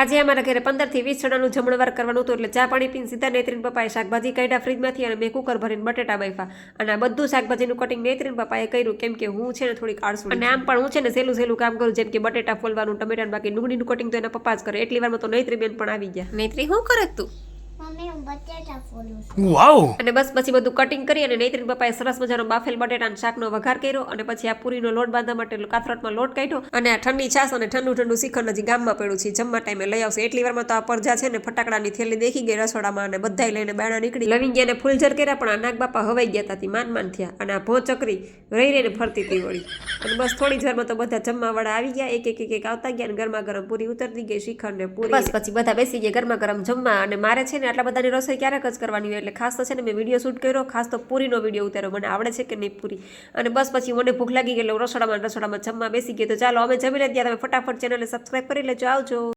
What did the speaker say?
આજે અમારા ઘરે પંદરથી વીસ જણાનું જમણવાર કરવાનું હતું એટલે ચા પાણી પીને સીધા નેત્રીન પપ્પાએ શાકભાજી કાઢ્યા ફ્રીજમાંથી અને મેં કુકર ભરીને બટેટા બાફા અને આ બધું શાકભાજીનું કટિંગ નેત્રીન પપ્પાએ કર્યું કેમ કે હું છે ને થોડીક આળસુ અને આમ પણ હું છે ને સહેલું સહેલું કામ કરું જેમ કે બટેટા ફોલવાનું ટમેટાનું બાકી ડુંગળીનું કટિંગ તો એના પપ્પા જ કરે. એટલી વારમાં તો નૈત્રી બેન પણ આવી ગયા. નૈત્રી શું કરે તું? મમ્મી હું બટેટા ફોલું છું. વાવ! અને બસ પછી બધું કટિંગ કરી અને નૈત્રીન પપ્પાએ સરસ મજાનો બાફેલ બટેટાના શાકનો વઘાર કર્યો અને પછી આ પૂરીનો લોટ બાંધવા માટે કાથરોટમાં લોટ કાઢ્યો અને આ ઠંડી છાશ અને ઠંડુ ઠંડુ શિખર હજી ગામમાં પડ્યું છે. જમવા ટાઈમે લઈ આવશે. એટલી વારમાં તો આ પરજા છે ને ફટાકડાની થેલી દેખી ગઈ રસોડામાં અને બધાય લઈને બાણા નીકળી લવિંગિયાને ફૂલઝર કર્યા પણ આ નાગ બાપા હવાઈ ગયા હતા માન માન થયા અને આ ભો ચકરી રહી રહીને ફરતી હતી વળી. અને બસ થોડી જરમાં તો બધા જમવા વાળા આવી ગયા. એક એક એક એક આવતા ગયા અને ગરમા ગરમ પૂરી ઉતરતી ગઈ શિખર ને પૂરી. બસ પછી બધા બેસી ગયા ગરમા ગરમ જમવા અને મારે છે ને આટલા બધાની રસોઈ ક્યારેક જ કરવાની હોય એટલે ખાસ તો છે ને મેં વીડિયો શૂટ કર્યો, ખાસ તો પૂરીનો વીડિયો ઉતાર્યો. મને આવડે છે કે નહીં પૂરી? અને બસ પછી મને ભૂખ લાગી એટલે રસોડામાં રસોડામાં જમવા બેસી ગઈ. તો ચાલો, અમે જમી લઈએ ત્યાં તમે ફટાફટ ચેનલને સબસ્ક્રાઈબ કરી લેજો. આવજો.